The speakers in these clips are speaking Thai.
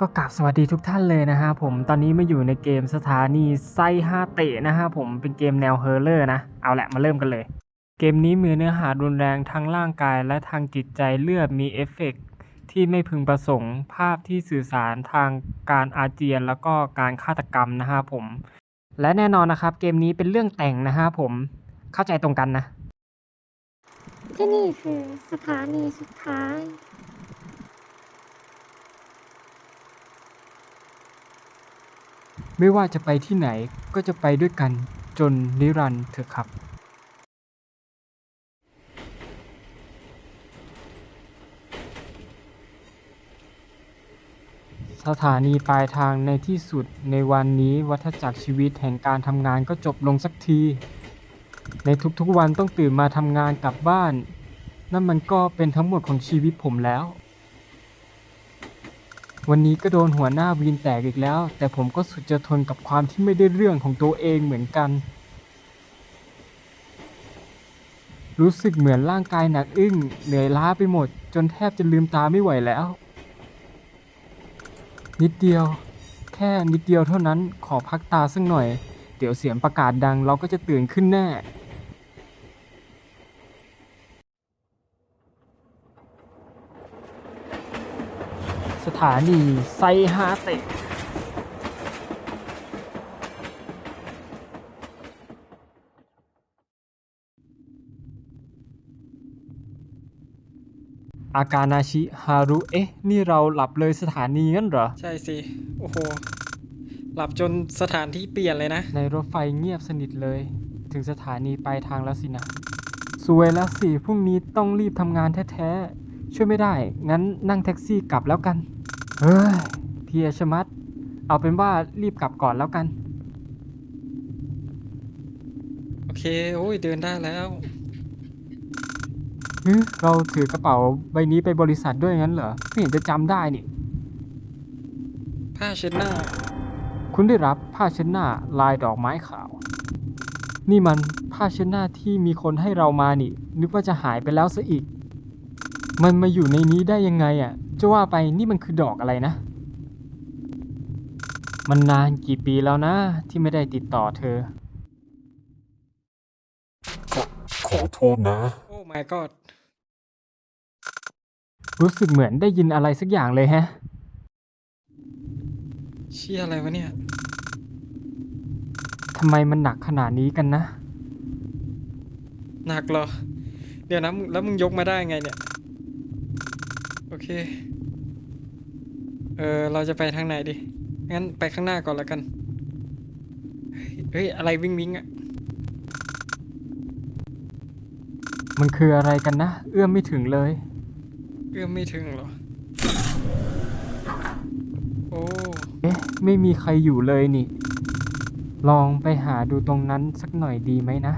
ก็กราบสวัสดีทุกท่านเลยนะฮะผมตอนนี้มาอยู่ในเกมสถานีไซฮาเตะนะฮะผมเป็นเกมแนวเฮอร์เลอร์นะ เอาแหละมาเริ่มกันเลย เกมนี้มีเนื้อหารุนแรงทั้งร่างกายและทางจิตใจเลือดมีเอฟเฟกต์ที่ไม่พึงประสงค์ภาพที่สื่อสารทางการอาเจียน แล้วก็การฆาตกรรมนะฮะผม และแน่นอนนะครับ เกมนี้เป็นเรื่องแต่งนะฮะผมเข้าใจตรงกันนะ ที่นี่คือสถานีสุดท้าย ไม่ว่าจะไปที่ไหนก็จะไปด้วยกันจนนิรันดร์เถอะครับสถานีปลายทางในที่สุดในวันนี้วัฏจักรชีวิตแห่งการทำงานก็จบลงสักที ในทุกๆวันต้องตื่นมาทำงานกลับบ้าน นั่นมันก็เป็นทั้งหมดของชีวิตผมแล้ว วันนี้ก็โดนหัวหน้าวีนแตกอีกแล้ว แต่ผมก็สุดจะทนกับความที่ไม่ได้เรื่องของตัวเองเหมือนกัน รู้สึกเหมือนร่างกายหนักอึ้งเหนื่อยล้าไปหมด จนแทบจะลืมตาไม่ไหวแล้ว นิดเดียว แค่นิดเดียวเท่านั้นขอพักตาสักหน่อย เดี๋ยวเสียงประกาศดังเราก็จะตื่นขึ้นแน่ ถานีไซฮาเตะอากานาชิฮารุ เอ๊ะ นี่เราหลับเลยสถานีงั้นเหรอ ใช่สิ โอ้โห หลับจนสถานที่เปลี่ยนเลยนะ ในรถไฟเงียบสนิทเลย ถึงสถานีปลายทางแล้วสินะ สวยแล้วสิ พรุ่งนี้ต้องรีบทำงานแท้ๆ ช่วยไม่ได้ งั้นนั่งแท็กซี่กลับแล้วกัน เฮ้ยเพลียชะมัด เอาเป็นว่ารีบกลับก่อนแล้วกัน โอเค โอ้ย เดินได้แล้วฮึเราถือกระเป๋าใบนี้ไปบริษัทด้วยงั้นเหรอไม่เห็นจะจำได้นี่ ผ้าเช็ดหน้า คุณได้รับผ้าเช็ดหน้าลายดอกไม้ขาว นี่มันผ้าเช็ดหน้าที่มีคนให้เรามานี่ นึกว่าจะหายไปแล้วซะอีก มันมาอยู่ในนี้ได้ยังไงอะ จะว่าไปนี่มันคือดอกอะไรนะ มันนานกี่ปีแล้วนะ ที่ไม่ได้ติดต่อเธอขอโทษนะ โอ้ my god รู้สึกเหมือนได้ยินอะไรสักอย่างเลยแฮะ เชี่ยอะไรวะเนี่ย ทำไมมันหนักขนาดนี้กันนะ หนักเหรอ เดี๋ยวนะมึงแล้วมึงยกมาได้ไงเนี่ย โอเค เออเราจะไปทางไหนดี งั้นไปข้างหน้าก่อนแล้วกันเฮ้ยเฮ้ย อะไรวิ่งวิ่งอะมันคืออะไรกันนะ เอื้อมไม่ถึงเลย เอื้อมไม่ถึงเหรอ โอ้ เอ๊ะ ไม่มีใครอยู่เลยนี่ ลองไปหาดูตรงนั้นสักหน่อยดีไหมนะ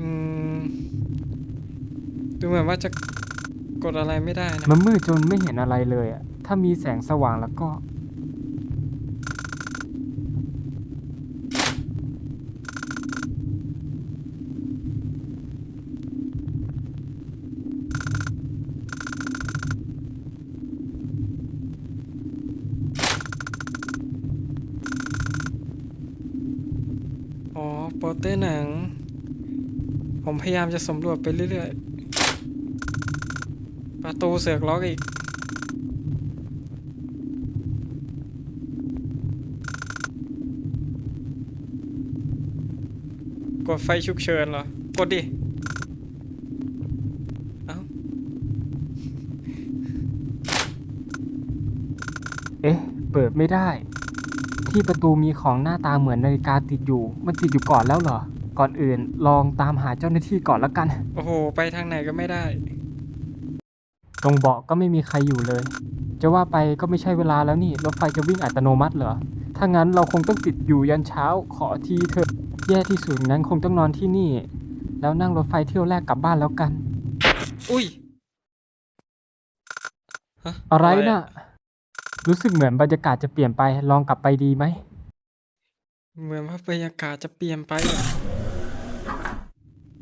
อืม ดูเหมือนว่าจะ กดอะไรไม่ได้นะมันมืดจนไม่เห็นอะไรเลยอะถ้ามีแสงสว่างแล้วก็ อ๋อโปสเตอร์หนัง ผมพยายามจะสำรวจไปเรื่อยๆ ประตูเสือกล็อกอีก กดไฟฉุกเฉินเหรอ กดดิ เอ้า เอ๊ะ เปิดไม่ได้ ที่ประตูมีของหน้าตาเหมือนนาฬิกาติดอยู่ มันติดอยู่ก่อนแล้วเหรอ ก่อนอื่นลองตามหาเจ้าหน้าที่ก่อนแล้วกัน โอ้โห ไปทางไหนก็ไม่ได้ ตรงเบาะก็ไม่มีใครอยู่เลย จะว่าไปก็ไม่ใช่เวลาแล้วนี่รถไฟจะวิ่งอัตโนมัติเหรอ ถ้างั้นเราคงต้องติดอยู่ยันเช้าขอทีเถอะ แย่ที่สุดงั้นคงต้องนอนที่นี่ แล้วนั่งรถไฟเที่ยวแรกกลับบ้านแล้วกัน อุ้ยฮอะไรนะ่ะ รู้สึกเหมือนบรรยากาศจะเปลี่ยนไปลองกลับไปดีไหม เหมือนว่าบรรยากาศจะเปลี่ยนไปอะ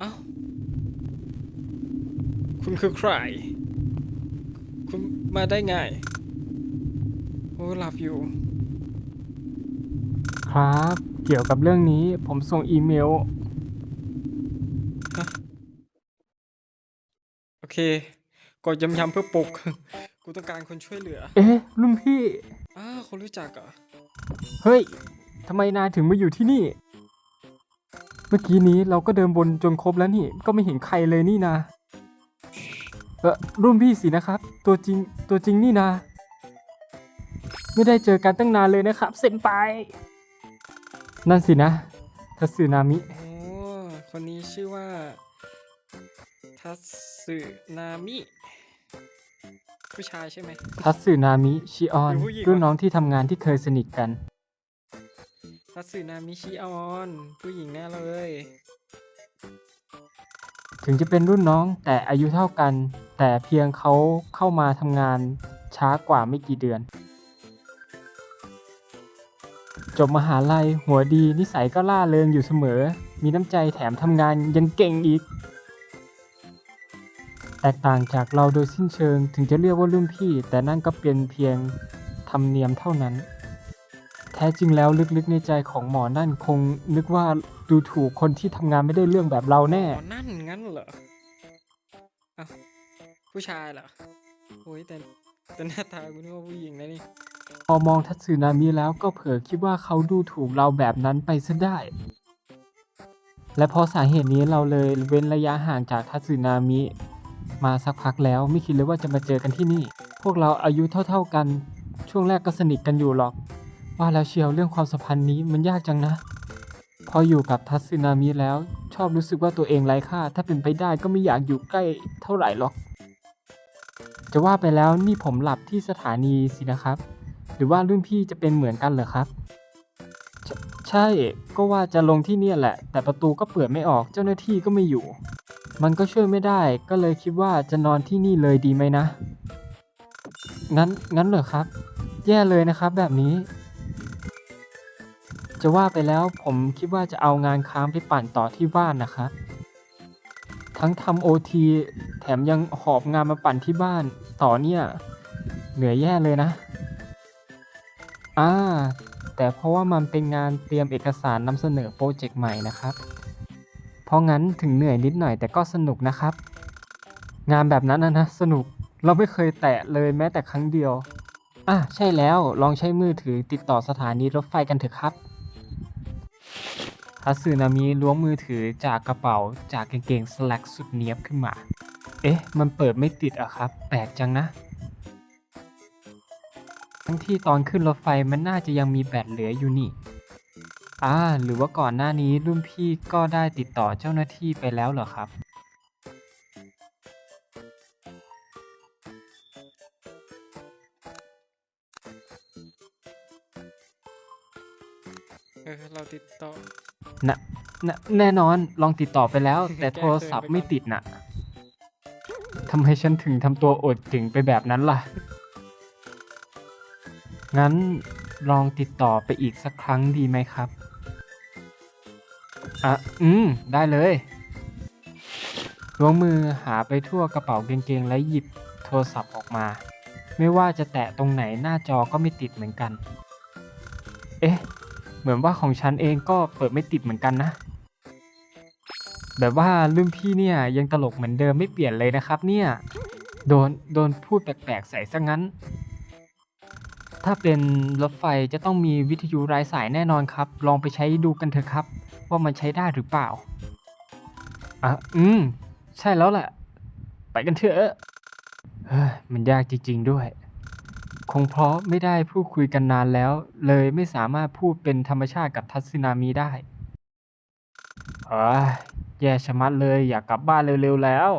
เอ้า คุณคือใครคุณ มาได้ไงอ้หลับอยู่ ครับ เกี่ยวกับเรื่องนี้ผมส่งอีเมล โอเคกดย้ำๆเพื่อปลุก กูต้องการคนช่วยเหลือเอ๊ะรุ่นพี่ อ้าวคนรู้จักเหรอเฮ้ยทำไมนายถึงมาอยู่ที่นี่ เมื่อกี้นี้เราก็เดินบนจนครบแล้วนี่ ก็ไม่เห็นใครเลยนี่นะ เออรุ่นพี่สินะครับ ตัวจริงตัวจริงนี่นะไม่ได้เจอกันตั้งนานเลยนะครับเซนไป นั่นสินะทัสึนามิ โอ้คนนี้ชื่อว่า ทัตสึนามิ ผู้ชายใช่ไหม ทัสึนามิชิออนเป็นผู้หญิงรุ่นวะน้องที่ทำงานที่เคยสนิทกัน ทัตสึนามิชิออน ผู้หญิงแน่เลย ถึงจะเป็นรุ่นน้องแต่อายุเท่ากัน แต่เพียงเขาเข้ามาทำงานช้ากว่าไม่กี่เดือน จบมหาลัยหัวดีนิสัยก็ล่าเริงอยู่เสมอ มีน้ำใจแถมทำงานยังเก่งอีก แตกต่างจากเราโดยสิ้นเชิงถึงจะเรียกว่ารุ่นพี่ แต่นั่นก็เป็นเพียงธรรมเนียมเท่านั้น แท้จริงแล้วลึกๆในใจของหมอนั่นคงนึกว่า ดูถูกคนที่ทำงานไม่ได้เรื่องแบบเราแน่ อ๋อนั่นงั้นเหรอเอ้าผู้ชายเหรอโอ้ยแต่แต่หน้าตากูนึกว่าผู้หญิงนะนี่ พอมองทัตสึนามิแล้วก็เผลอคิดว่าเขาดูถูกเราแบบนั้นไปซะได้ และเพราะสาเหตุนี้เราเลยเว้นระยะห่างจากทัตสึนามิ มาสักพักแล้วไม่คิดเลยว่าจะมาเจอกันที่นี่ พวกเราอายุเท่า ๆกัน ช่วงแรกก็สนิทกันอยู่หรอก ว่าแล้วเชียวเรื่องความสัมพันธ์นี้มันยากจังนะ พออยู่กับทัตสึนามิแล้ว ชอบรู้สึกว่าตัวเองไร้ค่า ถ้าเป็นไปได้ก็ไม่อยากอยู่ใกล้เท่าไหร่หรอก จะว่าไปแล้วนี่ผมหลับที่สถานีสินะครับ หรือว่ารุ่นพี่จะเป็นเหมือนกันเหรอครับใชใช่ก็ว่าจะลงที่เนี่ยแหละ แต่ประตูก็เปิดไม่ออกเจ้าหน้าที่ก็ไม่อยู่ มันก็ช่วยไม่ได้ก็เลยคิดว่าจะนอนที่นี่เลยดีไหมนะ งั้นงั้นเหรอครับ แย่เลยนะครับแบบนี้ จะว่าไปแล้วผมคิดว่าจะเอางานค้างไปปั่นต่อที่บ้านนะครับทั้งทำโอทีแถมยังหอบงานมาปั่นที่บ้าน ต่อเนี่ย เหนื่อยแย่เลยนะ อ่า แต่เพราะว่ามันเป็นงานเตรียมเอกสารนำเสนอโปรเจกต์ใหม่นะครับ เพราะงั้นถึงเหนื่อยนิดหน่อยแต่ก็สนุกนะครับ งานแบบนั้นนะนะสนุกเราไม่เคยแตะเลยแม้แต่ครั้งเดียวอะใช่แล้วลองใช้มือถือติดต่อสถานีรถไฟกันเถอะครับ ทัสึนามิล้วงมือถือจากกระเป๋าจากกางเกงสแล็กสุดเนี้ยบขึ้นมา เอ๊ะ มันเปิดไม่ติดอะครับ แปลกจังนะ ทั้งที่ตอนขึ้นรถไฟมันน่าจะยังมีแบตเหลืออยู่นี่อ่าหรือว่าก่อนหน้านี้รุ่นพี่ก็ได้ติดต่อเจ้าหน้าที่ไปแล้วเหรอครับ เออเราติดต่อ นะนะแน่นอนลองติดต่อไปแล้ว แต่โทรศัพท์ไม่ติดน่ะทำไมฉันถึงทำตัวอดถึงไปแบบนั้นล่ะ งั้นลองติดต่อไปอีกสักครั้งดีไหมครับ อะ อืม ได้เลยล้วงมือหาไปทั่วกระเป๋ากางเกงและหยิบโทรศัพท์ออกมา ไม่ว่าจะแตะตรงไหนหน้าจอก็ไม่ติดเหมือนกัน เอ๊ะ เหมือนว่าของฉันเองก็เปิดไม่ติดเหมือนกันนะ แบบว่ารุ่นพี่เนี่ยยังตลกเหมือนเดิมไม่เปลี่ยนเลยนะครับ เนี่ย โดนโดนพูดแปลกๆใส่ซะงั้น ถ้าเป็นรถไฟจะต้องมีวิทยุรายสายแน่นอนครับ ลองไปใช้ดูกันเถอะครับ ว่ามันใช้ได้หรือเปล่าอะอืม ใช่แล้วแหละ ไปกันเถอะ เฮ้ย มันยากจริง ๆ ด้วย คงเพราะไม่ได้พูดคุยกันนานแล้ว เลยไม่สามารถพูดเป็นธรรมชาติกับทัศนามีได้เอ้ยแย่ชะมัดเลยอยากกลับบ้านเร็วๆแล้ว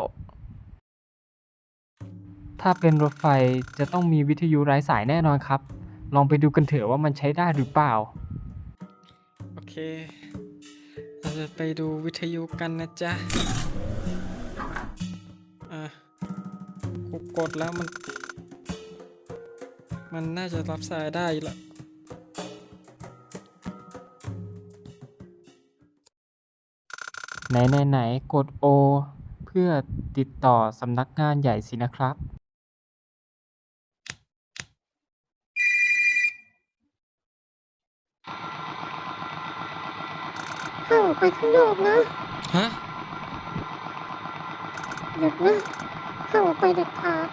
ถ้าเป็นรถไฟจะต้องมีวิทยุไร้สายแน่นอนครับ ลองไปดูกันเถอะว่ามันใช้ได้หรือเปล่า โอเค เราจะไปดูวิทยุกันนะจ๊ะ อะ กูกดแล้วมัน มันน่าจะรับทรายได้ละไหนไหนไหนกด O เพื่อติดต่อสำนักงานใหญ่สินะครับ ห้าออกไปข้างนอกนะฮะ หยุดนะห้าออกไปเด็ดขาด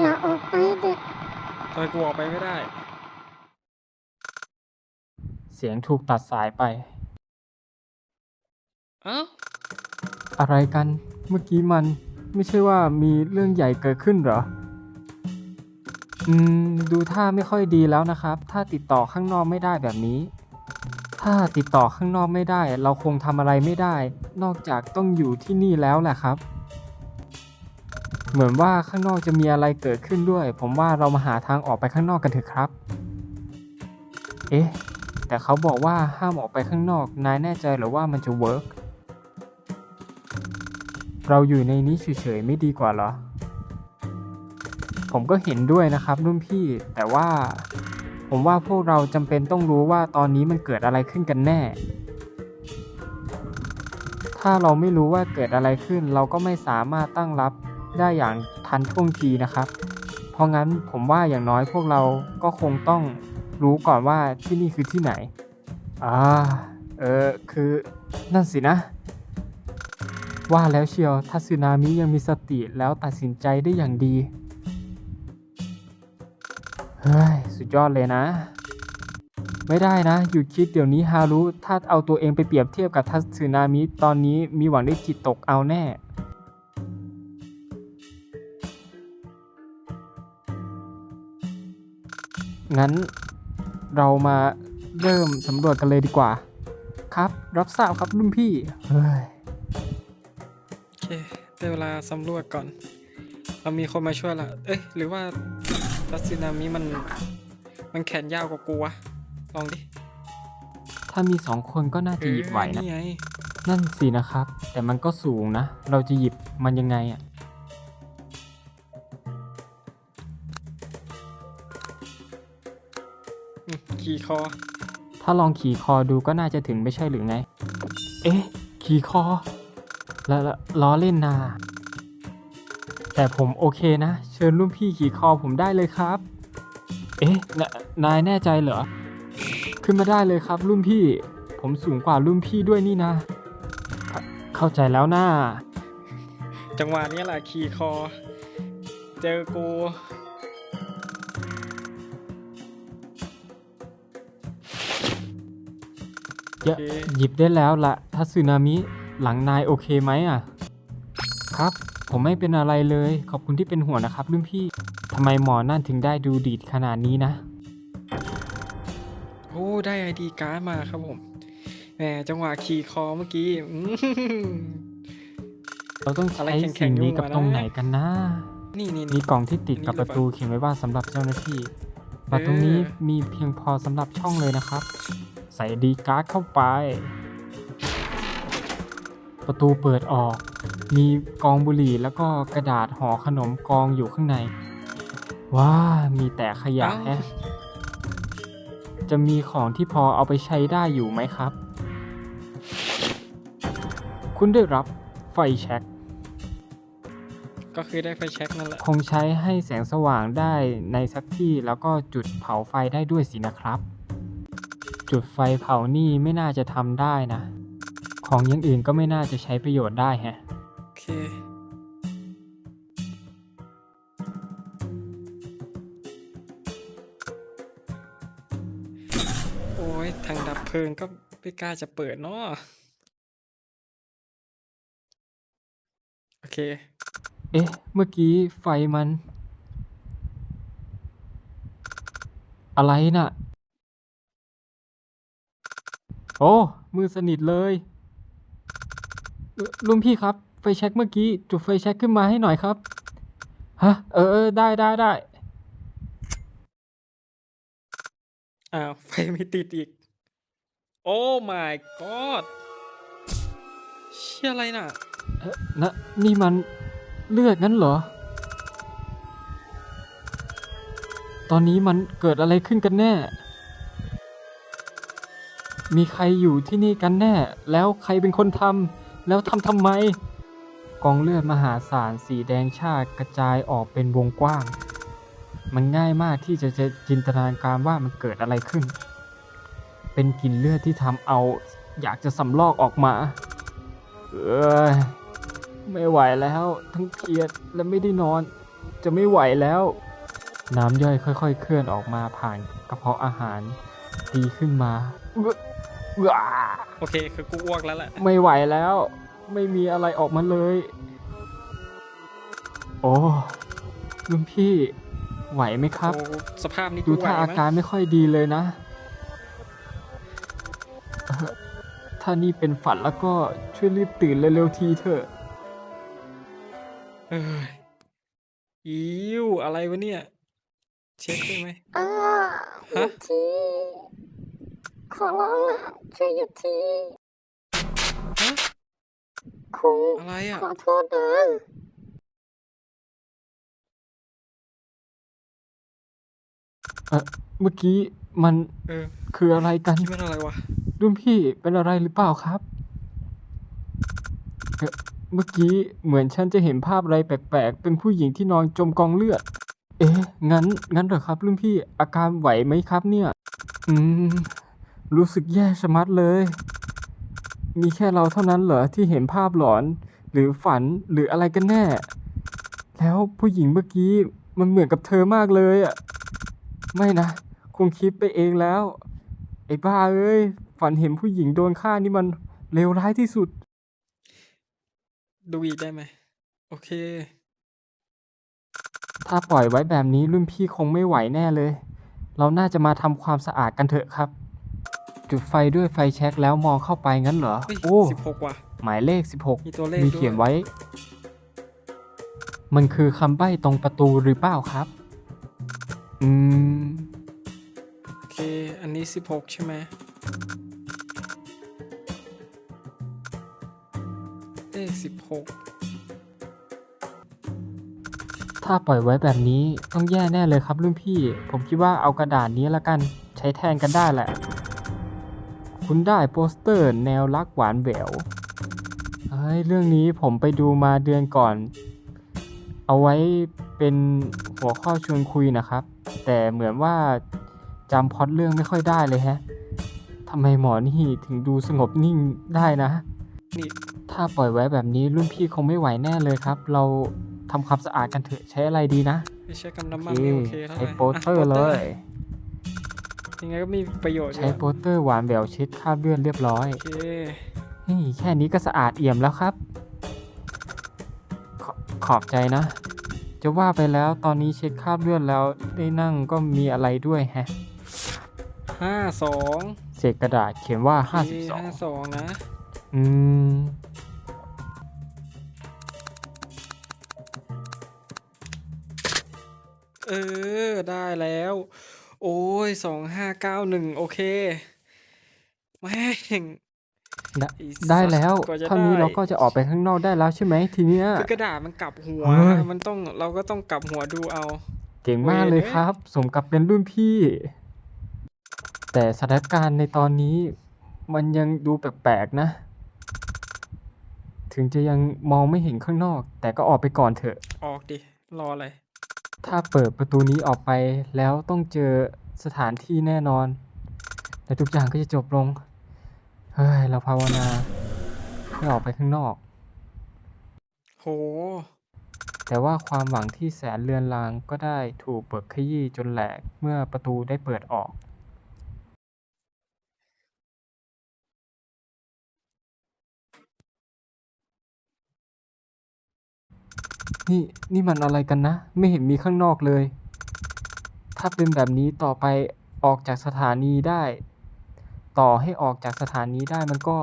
อย่าออกไปเด็ดทำไมกูออกไปไม่ได้ เสียงถูกตัดสายไป เอ้า อะไรกัน เมื่อกี้มันไม่ใช่ว่ามีเรื่องใหญ่เกิดขึ้นเหรอ อืม ดูท่าไม่ค่อยดีแล้วนะครับ ถ้าติดต่อข้างนอกไม่ได้แบบนี้ ถ้าติดต่อข้างนอกไม่ได้ เราคงทำอะไรไม่ได้ นอกจากต้องอยู่ที่นี่แล้วแหละครับ เหมือนว่าข้างนอกจะมีอะไรเกิดขึ้นด้วย ผมว่าเรามาหาทางออกไปข้างนอกกันเถอะครับ เอ๊ะ แต่เขาบอกว่าห้ามออกไปข้างนอก นายแน่ใจหรือว่ามันจะเวิร์กเราอยู่ในนี้เฉยๆไม่ดีกว่าเหรอ ผมก็เห็นด้วยนะครับรุ่นพี่ แต่ว่า ผมว่าพวกเราจำเป็นต้องรู้ว่าตอนนี้มันเกิดอะไรขึ้นกันแน่ ถ้าเราไม่รู้ว่าเกิดอะไรขึ้น เราก็ไม่สามารถตั้งรับ ได้อย่างทันท่วงทีนะครับ เพราะงั้นผมว่าอย่างน้อยพวกเราก็คงต้องรู้ก่อนว่าที่นี่คือที่ไหน อ่า เออ คือนั่นสินะ ว่าแล้วเชียวถ้าสึนามิยังมีสติแล้วตัดสินใจได้อย่างดี เฮ้ย สุดยอดเลยนะ ไม่ได้นะ หยุดคิดเดี๋ยวนี้ฮารุ ถ้าเอาตัวเองไปเปรียบเทียบกับทัสึนามิตอนนี้มีหวังได้จิตตกเอาแน่ งั้นเรามาเริ่มสำรวจกันเลยดีกว่า ครับ รับทราบครับรุ่นพี่เฮ้ยโอเคได้เวลาสำรวจก่อน เรามีคนมาช่วยละเอ้ยหรือว่าทัศนามิมันมันแขนยาวกว่ากูวะลองดิถ้ามีสองคนก็น่าจะหยิบไหวเออนะนี่ไง นั่นสินะครับ แต่มันก็สูงนะ เราจะหยิบมันยังไงอะ อืมขี่คอ ถ้าลองขี่คอดูก็น่าจะถึงไม่ใช่หรือไง เอ๊ะ ขี่คอแล้วแล้วล้อเล่นนา แต่ผมโอเคนะ เชิญรุ่นพี่ขี่คอผมได้เลยครับ เอ๊ะนนายแน่ใจเหรอ ขึ้นมาได้เลยครับรุ่นพี่ ผมสูงกว่ารุ่นพี่ด้วยนี่นะ เขเข้าใจแล้วนะจังหวะนี้แหละขี่คอ เจอกู เยอะโอเคหยิบได้แล้วละถ้าสึนามิหลังนายโอเคไหมอะ ครับ ผมไม่เป็นอะไรเลย ขอบคุณที่เป็นห่วงนะครับรุ่นพี่ทำไมหมอนั่นถึงได้ดูดีดขนาดนี้นะ โอ้ ได้ไอดีการ์ดมาครับผมแหมจังหวะขี่คอเมื่อกี้อืมเราต้องอะไรใช้แข็สิ่งงๆนี้อยู่กับอะนะ ตรงไหนกันนะ นี่นี่มีนี่ กล่องที่ติดกับอันนี้ประตูเขียนไว้ว่าสำหรับเจ้าหน้าที่ บัตรตรงนี้เออ มีเพียงพอสำหรับช่องเลยนะครับ ใส่ดีการ์ดเข้าไป ประตูเปิดออก มีกองบุหรี่แล้วก็กระดาษห่อขนมกองอยู่ข้างใน ว้า มีแต่ขยะเอ้าแฮะจะมีของที่พอเอาไปใช้ได้อยู่ไหมครับ คุณได้รับไฟแช็กก็คือได้ไฟแช็กนั่นแหละ คงใช้ให้แสงสว่างได้ในสักที่แล้วก็จุดเผาไฟได้ด้วยสินะครับ จุดไฟเผานี่ไม่น่าจะทำได้นะ ของอย่างอื่นก็ไม่น่าจะใช้ประโยชน์ได้แฮะ โอเค โอ้ยทางดับเพลิงก็ไม่กล้าจะเปิดเนาะโอเค เอ๊ะ เมื่อกี้ไฟมัน อะไรน่ะ โอ้มือสนิทเลยเอ่อลุงพี่ครับ ไฟแช็กเมื่อกี้จุดไฟแช็กขึ้นมาให้หน่อยครับ ฮะ เออเออได้ได้ได้อ้าวไฟไม่ติดอีก โอ้ my god เชี่ยอะไรน่ะเอ่อนะนี่มันเลือดงั้นเหรอ ตอนนี้มันเกิดอะไรขึ้นกันแน่ มีใครอยู่ที่นี่กันแน่ แล้วใครเป็นคนทำ แล้วทำทำไม กองเลือดมหาศาลสีแดงชาติกระจายออกเป็นวงกว้าง มันง่ายมากที่จะจะจินตนาการว่ามันเกิดอะไรขึ้น เป็นกลิ่นเลือดที่ทำเอา อยากจะสำลอกออกมา เอ้ยไม่ไหวแล้ว ทั้งเพลียดและไม่ได้นอน จะไม่ไหวแล้ว น้ำย่อยค่อย ๆ เคลื่อนออกมาผ่านกระเพาะอาหาร ดีขึ้นมา เอื้อเอื้อโอเคคือกูอ้วกแล้วแหละไม่ไหวแล้ว ไม่มีอะไรออกมาเลย โอ้ลุงพี่ไหวไหมครับ โอ้สภาพนี้ดูกูไหวท่าอาไหมการไม่ค่อยดีเลยนะเอ่อถ้านี่เป็นฝันแล้วก็ช่วยรีบตื่นเร็วๆทีเถอะ เอ้ยอิวอะไรวะเนี่ย เช็คได้ไหมอ่าหยุฮะดที ขอร้องละช่วยหยุดทีฮะคุงอะไรอะ ขอโทษนะเออเมื่อกี้มันเออคืออะไรกัน คิดว่าอะไรวะ รุ่นพี่เป็นอะไรหรือเปล่าครับเอ่อเมื่อกี้เหมือนฉันจะเห็นภาพอะไรแปลกๆ เป็นผู้หญิงที่นอนจมกองเลือด เอ๊ะ งั้น งั้นเหรอครับรุ่นพี่อาการไหวไหมครับเนี่ย อืม รู้สึกแย่ชะมัดเลย มีแค่เราเท่านั้นเหรอที่เห็นภาพหลอน หรือฝันหรืออะไรกันแน่ แล้วผู้หญิงเมื่อกี้มันเหมือนกับเธอมากเลยอะ ไม่นะ คงคิดไปเองแล้ว ไอ้บ้าเอ้ย ฝันเห็นผู้หญิงโดนฆ่านี่มันเลวร้ายที่สุด ดูอีกได้ไหม โอเค ถ้าปล่อยไว้แบบนี้รุ่นพี่คงไม่ไหวแน่เลย เราน่าจะมาทำความสะอาดกันเถอะครับ จุดไฟด้วยไฟแช็กแล้วมองเข้าไปงั้นเหรอเฮ้ยโอ้สิบหกว่ะหมายเลขมีตัวเลข16มีด้วยเขียนไว้ มันคือคำใบ้ตรงประตูหรือเปล่าครับ อืม โอเค อันนี้สิบหกใช่ไหมเลขสิบหกถ้าปล่อยไว้แบบนี้ต้องแย่แน่เลยครับรุ่นพี่ ผมคิดว่าเอากระดาษนี้ละกัน ใช้แทนกันได้แหละ คุณได้โปสเตอร์แนวรักหวานแหววเฮ้ยเรื่องนี้ผมไปดูมาเดือนก่อน เอาไว้เป็นหัวข้อชวนคุยนะครับ แต่เหมือนว่าจำพล็อตเรื่องไม่ค่อยได้เลยแฮะทำไมหมอนี่ถึงดูสงบนิ่งได้นะนี่ถ้าปล่อยไว้แบบนี้รุ่นพี่คงไม่ไหวแน่เลยครับ เราทำความสะอาดกันเถอะใช้อะไรดีนะไม่ใช่กับน้ำมันโอเคไม่โอเคเท่าไหใช้ร่โปสเตอร์เลย ยังไงก็มีประโยชน์อยู่ใช้โปสเตอร์หวานแหววเช็ดคราบเลือดเรียบร้อย โอเคนี่แค่นี้ก็สะอาดเอี่ยมแล้วครับ ขอขอบใจนะ จะว่าไปแล้วตอนนี้เช็ดคราบเลือดแล้วได้นั่งก็มีอะไรด้วยแฮะห้าสองเศษกระดาษเขียนว่า ห้าส52องนะอืม เออ ได้แล้ว โอ้ยสองห้าเก้าหนึ่งโอเคแม่ง ได้ไอ้ได้แล้วกว่าจะเท่านี้ได้ เราก็จะออกไปข้างนอกได้แล้วใช่ไหมทีเนี้ย คือกระดาษมันกลับหัว เฮ้ย มันต้องเราก็ต้องกลับหัวดูเอา เก่งมากเลยครับ สมกับเป็นรุ่นพี่ แต่สถานการณ์ในตอนนี้ มันยังดูแปลกๆนะ ถึงจะยังมองไม่เห็นข้างนอก แต่ก็ออกไปก่อนเถอะ ออกดิ รออะไร ถ้าเปิดประตูนี้ออกไปแล้วต้องเจอสถานที่แน่นอน และทุกอย่างก็จะจบลง เฮ้ย เราภาวนาให้ออกไปข้างนอก โห แต่ว่าความหวังที่แสนเลือนลางก็ได้ถูกเปิดขยี้จนแหลกเมื่อประตูได้เปิดออก นี่นี่มันอะไรกันนะ ไม่เห็นมีข้างนอกเลย ถ้าเป็นแบบนี้ต่อไปออกจากสถานีได้ ต่อให้ออกจากสถานีได้มันก็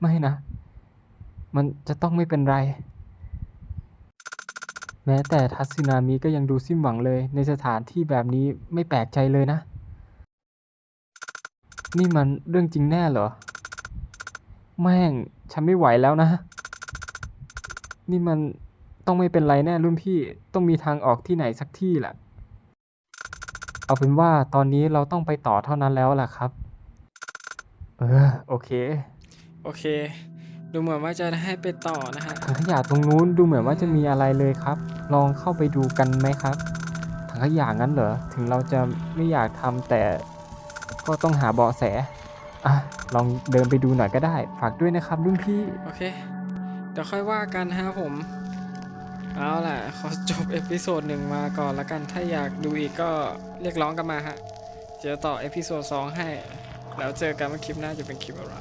ไม่นะ มันจะต้องไม่เป็นไร แม้แต่ทัศนามิก็ยังดูสิ้นหวังเลย ในสถานที่แบบนี้ไม่แปลกใจเลยนะ นี่มันเรื่องจริงแน่เหรอ แม่ง ฉันไม่ไหวแล้วนะ นี่มัน ต้องไม่เป็นไรแน่รุ่นพี่ต้องมีทางออกที่ไหนสักที่แหละ เอาเป็นว่าตอนนี้เราต้องไปต่อเท่านั้นแล้วล่ะครับ เออโอเค โอเค ดูเหมือนว่าจะให้ไปต่อนะฮะ ถังขยะตรงนู้นดูเหมือนว่าจะมีอะไรเลยครับ ลองเข้าไปดูกันไหมครับ ถังขยะงั้นเหรอ ถึงเราจะไม่อยากทำแต่ก็ต้องหาเบาะแส อะ ลองเดินไปดูหน่อยก็ได้ ฝากด้วยนะครับรุ่นพี่ โอเค เดี๋ยวค่อยว่ากันฮะผม เอาล่ะ ขอจบเอพิโซดหนึ่งมาก่อนละกัน ถ้าอยากดูอีกก็เรียกร้องกันมาฮะ เจอต่อเอพิโซด2ให้ แล้วเจอกันว่าคลิปหน้าจะเป็นคลิปอะไร